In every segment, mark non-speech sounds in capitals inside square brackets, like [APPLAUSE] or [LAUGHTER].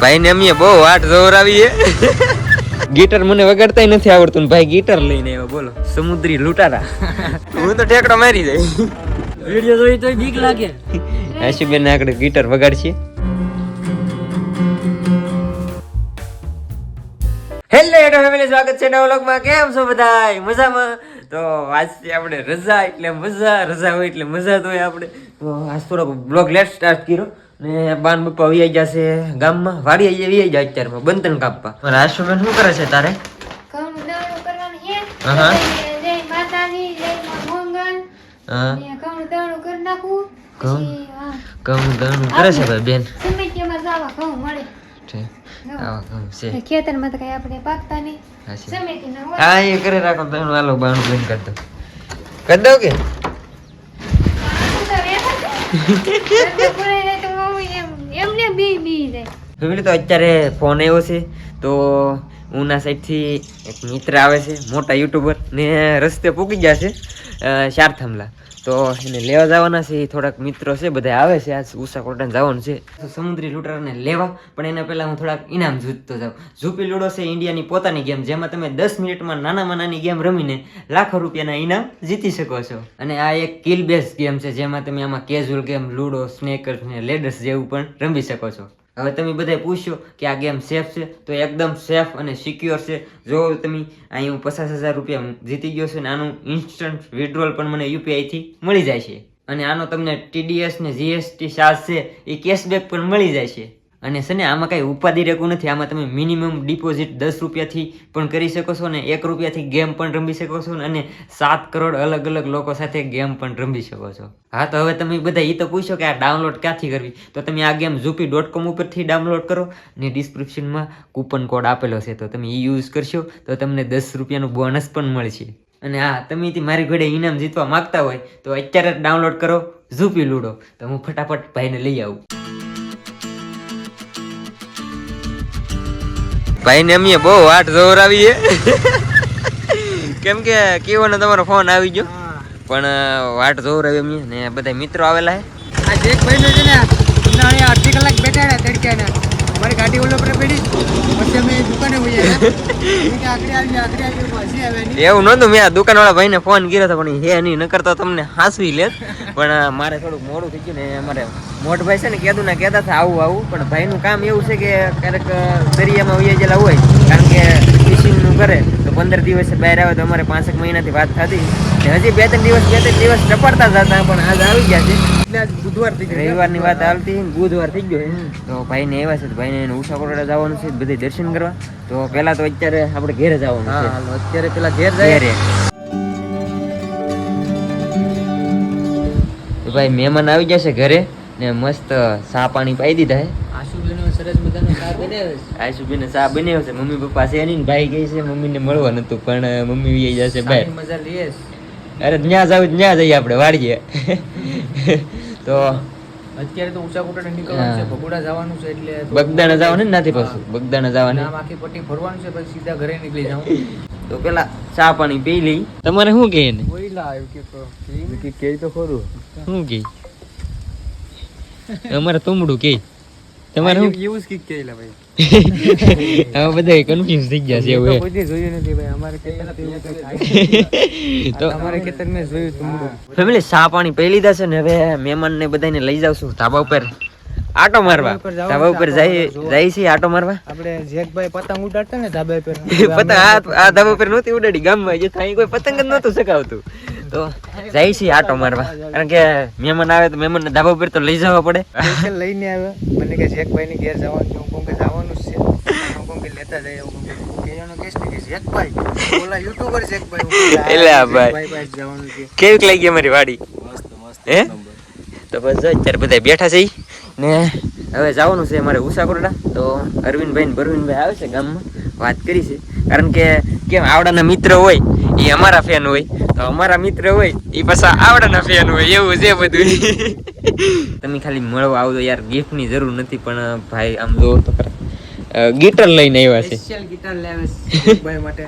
ભાઈ ને અમે બહુ વાટ જોવરાવીએ ગીટર મને વગાડતા નથી આવડતું ભાઈ ગીટર લઈને આવ્યો બોલો. સમુદ્રી લૂંટારા. હું તો ઠેકડો મારી જાય વીડિયો જોઈ તો બીક લાગે. આશુબેન આગળ ગીટર વગાડશે. હેલો એડો ફેમિલી સ્વાગત છે નવા વ્લોગમાં કેમ છો બધાય? મજામાં? તો આજથી આપણે રજા એટલે મજા રજા હોય એટલે મજા તો હોય આપણે. તો આજ થોડોક બ્લોગ લેટ સ્ટાર્ટ કર્યો. ને બાન બપ્પા વી ગયા છે ગામમાં. વાડી આવી વી જાય અત્યારમાં બંતન કાપવા. મારા આશુબેન શું કરે છે તારે. આવા ખેતરમાં તો કઈ આપણે પાકતા નહીં. હા એ કરે રાખો તમે હાલો બાણું બંધ કરી દો કરી દો કે આનું તો રહેવા દે. ધંધો પૂરાઈ જાય તો મમ્મી એમ- એમને બી બી જાય. ફેમિલી તો અત્યારે ફોન આવ્યો છે, તો ઉના સાઈડથી એક મિત્ર આવે છે, મોટા યુટ્યુબર, ને રસ્તે પૂકી ગયા છે શાર ચાર થાંભલા તો એને લેવા જવાના છે, થોડાક મિત્રો છે, બધા આવે છે, આજ ઉષા કોટન જવાનું છે. સમુદ્રી લૂંટારાને લેવા, પણ એના પહેલાં હું થોડાક ઇનામ જૂતતો જાઉં. ઝૂપી લૂડો છે, ઇન્ડિયાની પોતાની ગેમ, જેમાં તમે દસ મિનિટમાં નાનામાં નાની ગેમ રમીને લાખો રૂપિયાના ઇનામ જીતી શકો છો. અને આ એક કિલ બેઝ ગેમ છે, જેમાં તમે આમાં કેઝ્યુઅલ ગેમ, લૂડો, સ્નેકર્સ ને લેડર્સ જેવું પણ રમી શકો છો. હવે તમે બધાય પૂછશો કે આ ગેમ સેફ છે, તો એકદમ સેફ અને સિક્યોર છે. જો તમે અહીં હું પચાસ હજાર રૂપિયા જીતી ગયો છું ને આનું ઇન્સ્ટન્ટ વિડ્રોલ પણ મને યુપીઆઈથી મળી જાય છે. અને આનો તમને ટીડીએસ ને જીએસટી ચાર્જ છે, એ કેશબેક પણ મળી જાય છે. અને છે ને આમાં કાંઈ ઉપાધિ રહેતું નથી. આમાં તમે મિનિમમ ડિપોઝિટ દસ રૂપિયાથી પણ કરી શકો છો ને એક રૂપિયાથી ગેમ પણ રમી શકો છો અને સાત કરોડ અલગ અલગ લોકો સાથે ગેમ પણ રમી શકો છો. હા, તો હવે તમે બધા એ તો પૂછો કે આ ડાઉનલોડ ક્યાંથી કરવી? તો તમે આ ગેમ ઝૂપી ડોટ કોમ ઉપરથી ડાઉનલોડ કરો ને ડિસ્ક્રિપ્શનમાં કૂપન કોડ આપેલો છે. તો તમે એ યુઝ કરશો, તો તમને દસ રૂપિયાનું બોનસ પણ મળશે. અને હા, તમે મારી ઘોડે ઇનામ જીતવા માંગતા હોય, તો અત્યારે જ ડાઉનલોડ કરો ઝૂપી લૂડો. તો હું ફટાફટ ભાઈને લઈ આવું. ભાઈ ને અમે બહુ વાટ જોવરાવીએ. કેમ કે કેવો ને તમારો ફોન આવી ગયો. પણ વાટ જોવરાવી અમે ને બધા મિત્રો આવેલા હે. આ જેક ભાઈ છે ને અડધી કલાક બેઠા મારી ગાડી ઓલો પર પડી. પછી અમે દુકાને આવ્યા આખરી આવી આખરી આવી પાછી આવે એવું નહોતું મેં આ દુકાનવાળા ભાઈને ફોન કર્યો હતો પણ હે નહીં નકર તો તમને હાંસવી લે. પણ મારે થોડુંક મોડું થઈ ગયું ને અમારે મોટ ભાઈ છે ને કેદું ના કહેતા હતા આવું આવું. પણ ભાઈનું કામ એવું છે કે ક્યારેક દરિયામાં વહી ગયેલા હોય કારણ કે ફિશિંગનું કરે તો પંદર દિવસે બહાર આવે તો અમારે પાંચેક મહિનાથી વાત થતી. હજી બે ત્રણ દિવસ બે ત્રણ દિવસ ટપડતા જતા પણ આજ આવી ગયા છે. એટલે આજ બુધવાર થઈ ગયું રવિવારની વાત હાલતી. બુધવાર થઈ ગયો. તો ભાઈને આવ્યા છે ભાઈને એને ઉષા કોટડા જવાનું છે બધે દર્શન કરવા. તો પહેલા તો અત્યારે આપણે ઘેર જવાનું છે. અત્યારે પેલા ઘેર જાય. ઘેરે. તો ભાઈ મહેમાન આવી જશે ઘરે ને મસ્ત ચા પાણી પાઈ દીધા છે. આશુબેને ચા બનાવ્યો છે. મમ્મી પપ્પા છે નહીં ભાઈ ગઈ છે મમ્મીને મળવા નતું પણ મમ્મી જશે છે. અરે ત્યાં જાવ ત્યાં જઈએ આપણે વાડીએ. તો અત્યારે તો ઊંચા ઠંડી નીકળવાનું છે. બગુડા ભગોડા જવાનું છે એટલે બગદાણા જવાનું ને નથી પાછું. બગદાણા જવાનું. આમ આખી પટ્ટી ફરવાનું છે પછી સીધા ઘરે નીકળી જાઉં. [LAUGHS] તો પેલા ચા પાણી પી લઈ. તમારે શું કહે ને કોઈલા આવ્યું કે કે તો ખરું. શું કહે અમારે તુમડું કે. તમારે એવું જ કીક કેલા ભાઈ. [LAUGHS] હવે બધા કન્ફ્યુઝ થઈ ગયા છે મેં કોઈ જોયું નથી ભાઈ. અમારે તો [LAUGHS] ખેતર મેં જોયું ફેમિલી ચા પાણી પી લીધા છે ને હવે મહેમાન ને બધાને લઈ જાવ છું ધાબા ઉપર. આટો મારવા. ધાબા ઉપર જાય જાય છે આટો મારવા? આપણે જેકભાઈ પતંગ ઉડાડતા ને ધાબા પર [LAUGHS] પતંગ આ ધાબા ઉપર નહોતી ઉડાડી ગામમાં જે અહીં કોઈ પતંગ જ નહોતું શકાવતું. તો જાય છે આટો મારવા. કારણ કે મહેમાન આવે તો મહેમાન ધાબા ઉપર તો લઈ જવા પડે. લઈને આવ્યા મને કે જેકભાઈ ની ઘેર જવાનું છે હું કહું કે જવાનું જ છે. હું કહું કે લેતા જેકભાઈ? હું કહું કે એલા આ ભાઈ. જેકભાઈ પાસે જવાનું છે. કેવીક લાગી અમારી વાડી? હે? તો બસ જો અત્યારે બધા બેઠા છે. ને હવે જવાનું છે અમારે ઉષાકોરડા. તો અરવિંદભાઈ ને ભરવિનભાઈ આવે છે ગામમાં વાત કરી છે. કારણ કે કેમ આવડાના મિત્ર હોય એ અમારા ફેન હોય. તો અમારા મિત્ર હોય એ પાછા આવડાના ફેન હોય એવું છે બધું. [LAUGHS] તમે ખાલી મળવા આવજો યાર ગિફ્ટની ની જરૂર નથી પણ ભાઈ આમ જો તો ખરા. ગીટર લઈને આવ્યા છે. સ્પેશિયલ લાવે [LAUGHS] માટે.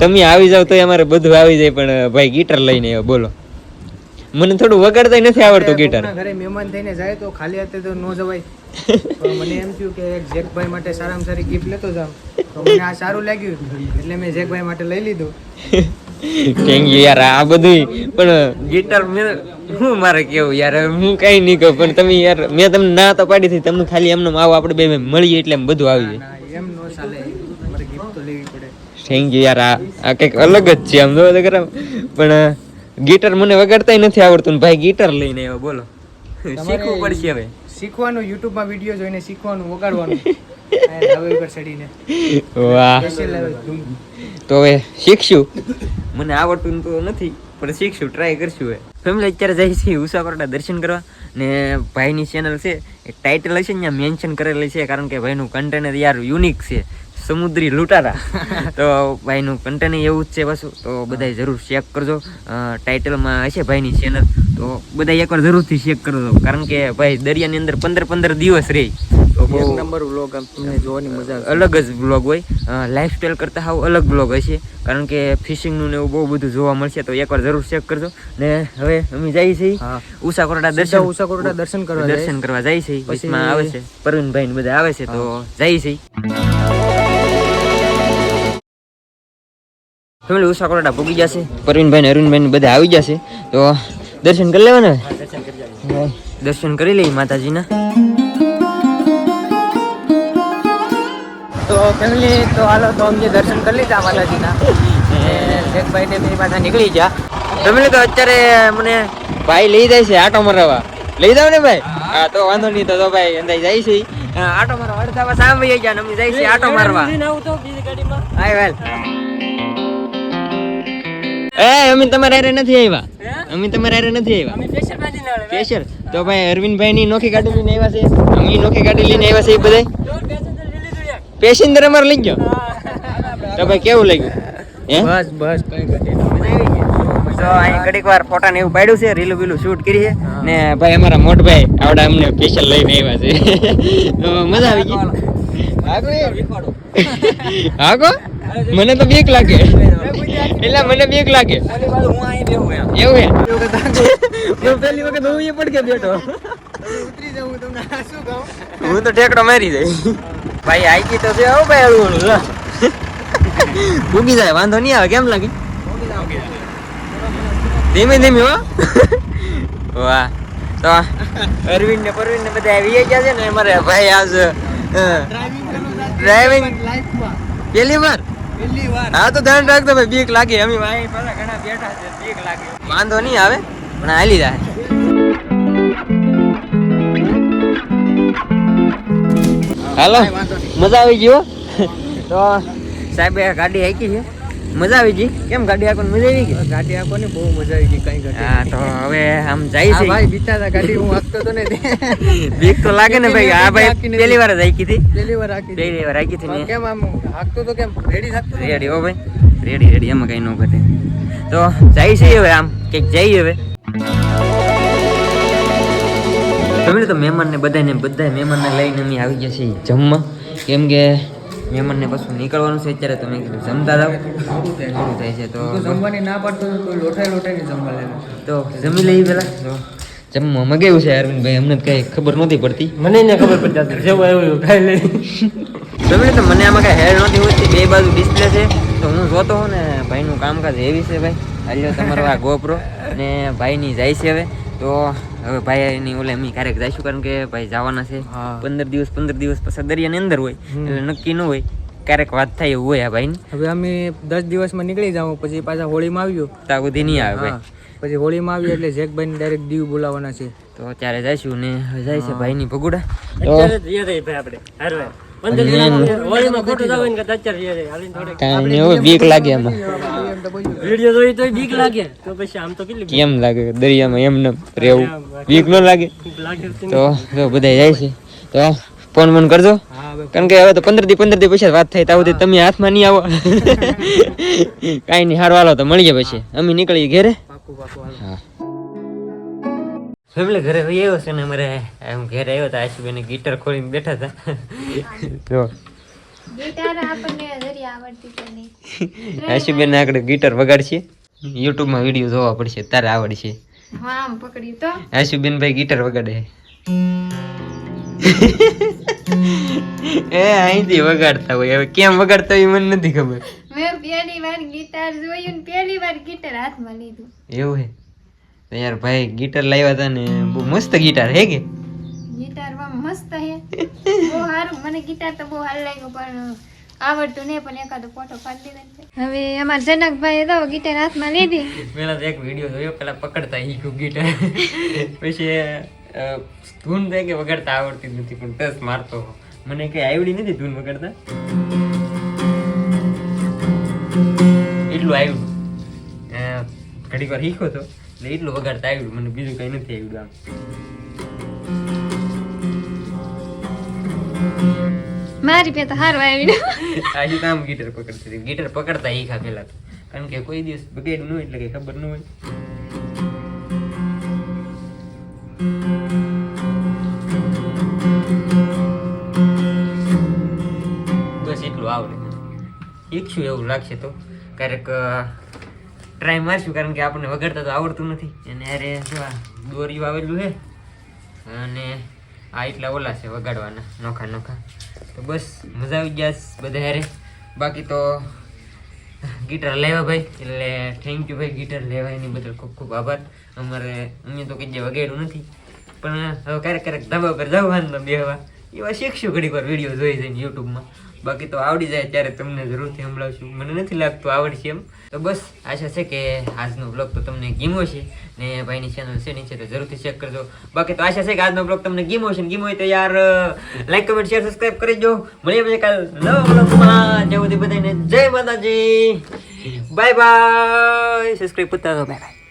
તમે આવી જાવ તો અમારે બધું આવી જાય પણ ભાઈ ગીટર લઈને આવ્યો બોલો. મને થોડું વગાડતા નથી આવડતું ગિટાર ઘરે મહેમાન થઈને જાય તો ખાલી હાથે તો ન જવાય. મને એમ થયું કે જેકભાઈ માટે સારામાં સારી ગિફ્ટ લેતો જામ તો મને આ સારું લાગ્યું એટલે મેં જેકભાઈ માટે લઈ લીધું. થેન્ક યુ યાર આ બધું પણ ગિટાર મેં હું મારે કેવું યાર હું કઈ નહીં કહું પણ તમે યાર મેં તમને ના તો પાડી હતી તમને ખાલી એમને આવો આપણે બે મળીએ એટલે એમ બધું આવી જાય એમ નો ચાલે. મારે ગિફ્ટ તો લેવી પડે. થેન્ક યુ યાર આ કંઈક અલગ જ છે આમ તો ખરા. પણ ગિટાર મને વગાડતાય નથી આવડતું ભાઈ ગિટાર લઈને આવ્યો બોલો. શીખવું પડશે હવે. શીખવાનું યુટ્યુબમાં વીડિયો જોઈને શીખવાનું વગાડવાનું. ધાબા ઉપર ચડીને વાહ. તો હવે શીખશું. મને આવડતું તો નથી પણ શીખશું ટ્રાય કરશું હવે. ફેમિલી અત્યારે જાય છે ઉષા દર્શન કરવા ને ભાઈની ચેનલ છે એ ટાઇટલ હશે ને મેન્શન કરેલી છે કારણ કે ભાઈનું કન્ટેનર યાર યુનિક છે. સમુદ્રી લૂંટારા [LAUGHS] તો ભાઈનું કન્ટેન એવું જ છે પાછું. તો બધા જરૂર ચેક કરજો. ટાઇટલમાં હશે ભાઈની ચેનલ તો બધા એકવાર જરૂરથી ચેક કરજો. કારણ કે ભાઈ દરિયાની અંદર પંદર પંદર દિવસ રહી તો બહુ એક નંબર વ્લોગ આમ તમને જોવાની મજા અલગ જ બ્લોગ હોય. લાઈફસ્ટાઈલ કરતાં હાવ અલગ બ્લોગ હશે. કારણ કે ફિશિંગનું ને એવું બહુ બધું જોવા મળશે. તો એકવાર જરૂર ચેક કરજો. ને હવે અમે જઈએ છીએ. ઉષા કોરડા દર્શન. ઉષા કોરડા દર્શન કરવા દર્શન કરવા જાય છે. પછી- વચમાં આવે છે. પરવીનભાઈ ને બધા આવે છે. તો જાય છે. ફેમિલી ઉષા કોરડા પૂગી જશે પરવીનભાઈ ને અરુણભાઈ બધા આવી જશે તો દર્શન કરી લેવાના? દર્શન કરી લઈએ માતાજીના. તો ફેમિલી તો હાલો તો અમને દર્શન કરી લીધા માતાજીના. ને ને બે પાછા નીકળી જા ફેમિલી તો અત્યારે મને ભાઈ લઈ જાય છે આટો મરાવા. લઈ જાવ ને ભાઈ? હા તો વાંધો નહીં તો તો ભાઈ અંદર જાય છે. આટો મારવા. અડધા સામે આમ ગયા ને અમે જાય છે આટો મારવા. હાય વેલ એ અમે તમારા હારે નથી આવ્યા અમે તમારા હારે નથી આવ્યા સ્પેશિયલ તો ભાઈ અરવિંદભાઈ ની નોખી ગાડી લઈને આવ્યા છે. અમે નોખી ગાડી લઈને આવ્યા છે એ બધા પેસેન્જર અમારે લઈ ગયો? તો ભાઈ કેવું લાગ્યું? હે? બસ બસ તો અહીં ઘડીક વાર ફોટા ને એવું પાડ્યું છે રીલું બીલું શૂટ કરી છે. ને ભાઈ અમારા મોટભાઈ આવડા અમને સ્પેશિયલ લઈને આવ્યા છે. [LAUGHS] તો મજા આવી ગઈ. મને તો બીક લાગે. એટલે મને બીક લાગે. એવું હે? હું પહેલી વખત હું એ પડ બેઠો. હું તો ઠેકડો મારી જાય ભાઈ, આઈકી તો છે, હો ભાઈ હળવું હળવું ભૂગી જાય વાંધો નહીં આવે, કેમ લાગે? ધીમે ધીમે, હો. વાહ. તો અરવિંદ ને પરવીન ને બધા આવી ગયા છે ને, અમારે ભાઈ આજ ડ્રાઇવિંગ પહેલી વાર? પેલી વાર. હા તો ધ્યાન રાખજો ભાઈ બીક લાગે. અમે ભાઈ પેલા ઘણા બેઠા છે બીક લાગે. વાંધો નહીં આવે પણ હાલી જાય. હાલો મજા આવી ગયો તો સાહેબે ગાડી હાકી છે? મજા આવી ગઈ? કેમ ગાડી આખો મજા આવી ગઈ? ગાડી આખો ને બહુ મજા આવી ગઈ કઈ ઘટે હા તો હવે આમ જાય છે. ભાઈ બિચારા ગાડી હું હાકતો તો ને [LAUGHS] બીક તો લાગે ને ભાઈ આ ભાઈ પહેલી વાર જ કીધી પહેલી વાર હાંકી. પહેલી વાર હાકી હતી કેમ આમ હાકતો તો કેમ? રેડી હાકતો રેડી હો ભાઈ. રેડી રેડી એમાં કઈ ન ઘટે. તો જાય છે હવે આમ કંઈક જઈએ હવે. તમે તો મહેમાનને બધાને બધા મહેમાનને લઈને અમે આવી ગયા છીએ જમવા. કેમ કે મહેમાનને પાછું નીકળવાનું છે અત્યારે તમે કીધું જમતા જાવ મોડું થાય છે તો જમવાની ના પડતો તો લોટાઈ લોઠાઈ જમવા લાગે. તો જમી લઈએ પેલા તો જમવા મગાવ્યું છે અરવિંદભાઈ અમને તો કઈ ખબર નહોતી પડતી. મને ને ખબર પડતી જેવું આવ્યું ખાઈ લઈ. ફેમિલી તો મને આમાં કઈ હેર નહોતી હોતી. બે બાજુ ડિસ્પ્લે છે. તો હું જોતો હોઉં ને ભાઈનું કામકાજ એવી છે ભાઈ. હાલ્યો તમારો આ ગોપરો અને ભાઈની જાય છે હવે. તો હવે ભાઈની ઓલે અમે ક્યારેક જઈશું કારણ કે ભાઈ જવાના છે. પંદર દિવસ પંદર દિવસ પછી દરિયાની અંદર હોય એટલે નક્કી ન હોય. ક્યારેક વાત થાય એવું હોય આ ભાઈની. હવે અમે દસ દિવસમાં નીકળી જાવ પછી પાછા હોળીમાં આવ્યું ત્યાં સુધી નહીં આવે ભાઈ પછી હોળીમાં આવ્યું એટલે જેકભાઈને ડાયરેક્ટ દીવ બોલાવવાના છે. તો ત્યારે જઈશું ને જાય છે ભાઈની ભગુડા. અત્યારે જઈએ ભાઈ આપણે હારવે બીક લાગે એમાં એમ વીડિયો જોઈ તો બીક લાગે. તો પછી આમ તો કેટલી કેમ લાગે? દરિયામાં એમને રહેવું. બીક ન લાગે. તો જો બધા જાય છે. તો ફોન ફોન કરજો. કારણ કે હવે તો પંદરથી પંદરથી પછી વાત થાય. ત્યાં સુધી તમે હાથમાં નહીં આવો. [LAUGHS] કાંઈ નહીં હારો હાલો તો મળીએ પછી. અમે નીકળીએ ઘેરે. હા. ફેમિલી ઘરે ભાઈ આવ્યો છે ને અમારે એમ ઘરે આવ્યો હતા આશુબેન ગીટર ખોલીને બેઠા હતા. તો ગિટાર આપણને જરી આવડતી કે નહીં? [LAUGHS] આશુબેન આગળ ગીટર વગાડશે. યુટ્યુબમાં વીડિયો જોવા પડશે તારે આવડશે. હા આમ પકડ્યું તો. આશુબેનભાઈ ગીટાર વગાડે. [LAUGHS] એ અહીંથી વગાડતા હોય હવે કેમ વગાડતા હોય એ મને નથી ખબર. મેં પહેલી વાર ગીટાર જોયું ને પહેલી વાર ગિટાર હાથમાં લીધું. એવું હે? તો યાર ભાઈ ગિટાર લાવ્યા હતા ને બહુ મસ્ત ગિટાર હે કે? ગિટારમાં મસ્ત હે. બહુ સારું. મને ગિટાર તો બહુ સારું લાગ્યું પણ આવડતું નહીં પણ એકાદો ફોટો પાડી દીધો હવે અમારા જનકભાઈ તો ગિટાર હાથમાં લીધી. પેલા તો એક વીડિયો જોયો પેલા પકડતા શીખ્યું ગિટાર પછી ધૂન થાય કે વગાડતા આવડતી નથી પણ તસ મારતો મને કઈ આવડી નથી ધૂન વગાડતા? એટલું આવ્યું ઘડીક વાર શીખ્યો તો. એટલે એટલું વગાડતા આવ્યું મને બીજું કઈ નથી આવ્યું આમ. મારી પે તો સારું આવ્યું આજે તો આમ ગીટર પકડતી હતી ગીટર પકડતા શીખા પેલા તો. કારણ કે કોઈ દિવસ બગાડ્યું ન હોય એટલે કઈ ખબર ન હોય. બસ એટલું આવડે શીખશું એવું લાગશે તો. ક્યારેક ટ્રાય મારશું કારણ કે આપણને વગાડતા તો આવડતું નથી. અને અરે જો આ દોરીયું આવેલું છે અને આ એટલા ઓલા છે વગાડવાના, નોખા નોખા. તો બસ, મજા આવી ગયા બધા હારે. બાકી તો ગિટાર લેવા ભાઈ, એટલે થેન્ક યુ ભાઈ ગિટાર લેવા એની બદલ ખૂબ ખૂબ આભાર. અમારે અમે તો કંઈ વગાડ્યું નથી, પણ હવે ક્યારેક ક્યારેક ધાબા પર જવાનું બેહવા. એવા શીખશું ઘડીક વાર વીડિયો જોઈ જઈને યુટ્યુબમાં બાકી તો આવડી જાય ત્યારે તમને જરૂરથી સંભળાવશું. મને નથી લાગતું આવડશે એમ. તો બસ, આશા છે કે આજનો બ્લોગ તો તમને ગીમો છે ને ભાઈની ચેનલ છે નીચે તો જરૂરથી ચેક કરજો. બાકી તો આશા છે કે આજનો બ્લોગ તમને ગીમો છે ગીમો હોય તો યાર લાઈક કમેન્ટ શેર સબસ્ક્રાઈબ કરી દો. મળીએ પછી કાલ નવા બ્લોગમાં જય બધાને જય માતાજી. બાય બાય સબસ્ક્રાઈબ કરતા બાય બાય